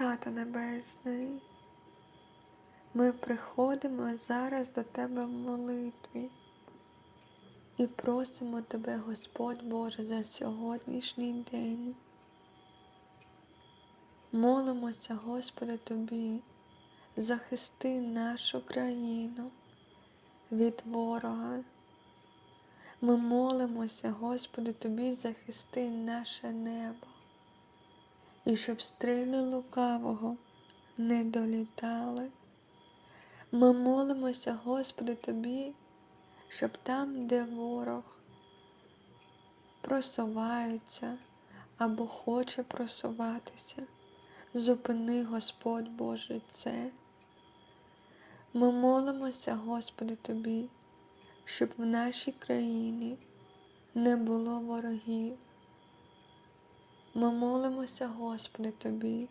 Тато Небесний, ми приходимо зараз до Тебе в молитві і просимо Тебе, Господь Боже, за сьогоднішній день. Молимося, Господи, Тобі, захисти нашу країну від ворога. Ми молимося, Господи, Тобі захисти наше небо, і щоб стріли лукавого не долітали. Ми молимося, Господи, Тобі, щоб там, де ворог просувається або хоче просуватися, зупини, Господь Боже, це. Ми молимося, Господи, Тобі, щоб в нашій країні не було ворогів. Ми молимося, Господи, Тобі,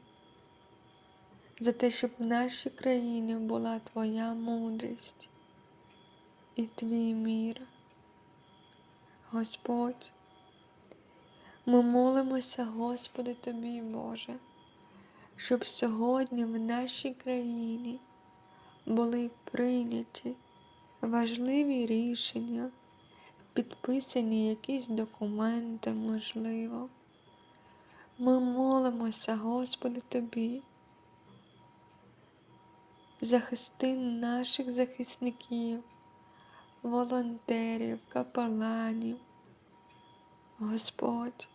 за те, щоб в нашій країні була Твоя мудрість і Твій мір. Господь, ми молимося, Господи, Тобі, Боже, щоб сьогодні в нашій країні були прийняті важливі рішення, підписані якісь документи, можливо. Ми молимося, Господи, Тобі. Захисти наших захисників, волонтерів, капеланів. Господь,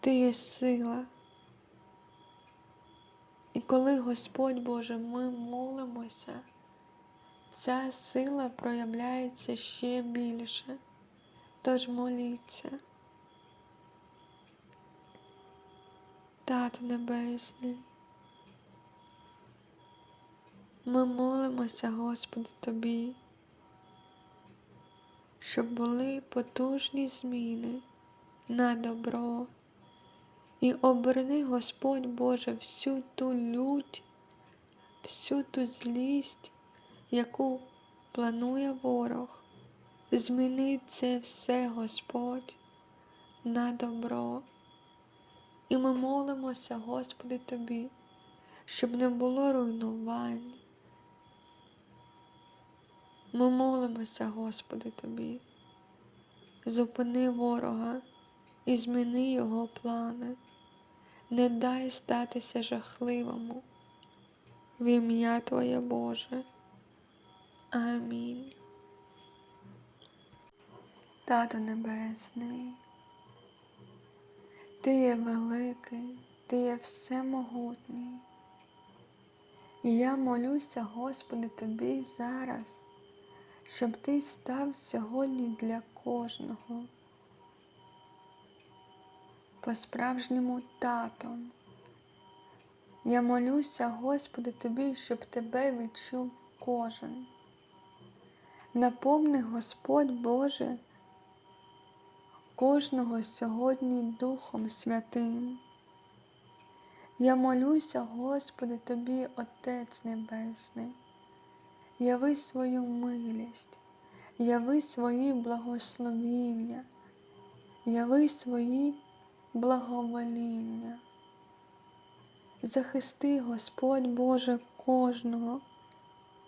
Ти є сила. І коли Господь Боже, ми молимося, ця сила проявляється ще більше. Тож моліться. Тато Небесний. Ми молимося, Господи, Тобі, щоб були потужні зміни на добро. І оберни, Господь Боже, всю ту лють, всю ту злість, яку планує ворог. Зміни це все, Господь, на добро. І ми молимося, Господи, Тобі, щоб не було руйнувань. Ми молимося, Господи, Тобі, зупини ворога і зміни його плани, не дай статися жахливому в ім'я Твоє Боже. Амінь. Тато Небесний, Ти є великий, Ти є всемогутній. І я молюся, Господи, Тобі зараз, щоб Ти став сьогодні для кожного по-справжньому татом. Я молюся, Господи, Тобі, щоб Тебе відчув кожен. Наповни Господь Боже кожного сьогодні Духом Святим. Я молюся, Господи, Тобі, Отець Небесний, яви свою милість, яви свої благословіння, яви свої благовоління. Захисти, Господь Боже, кожного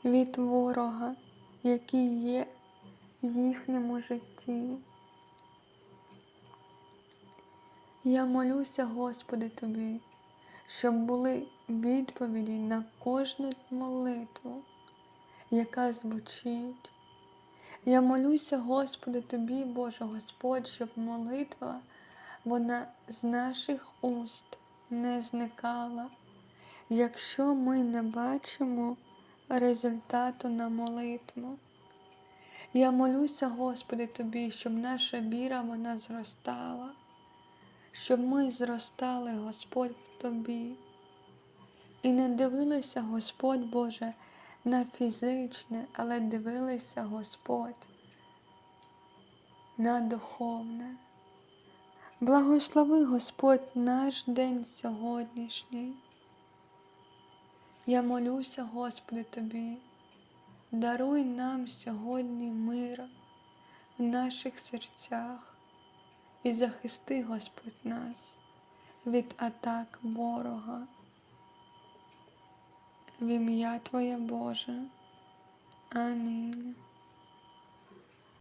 від ворога, який є в їхньому житті. Я молюся, Господи, Тобі, щоб були відповіді на кожну молитву, яка звучить. Я молюся, Господи, Тобі, Боже Господь, щоб молитва, вона з наших уст не зникала, якщо ми не бачимо результату на молитву. Я молюся, Господи, Тобі, щоб наша віра вона зростала щоб ми зростали, Господь, в Тобі. І не дивилися, Господь Боже, на фізичне, але дивилися, Господь, на духовне. Благослови Господь наш день сьогоднішній. Я молюся, Господи, Тобі, даруй нам сьогодні мир в наших серцях і захисти Господь нас від атак ворога. В ім'я Твоє Боже. Амінь.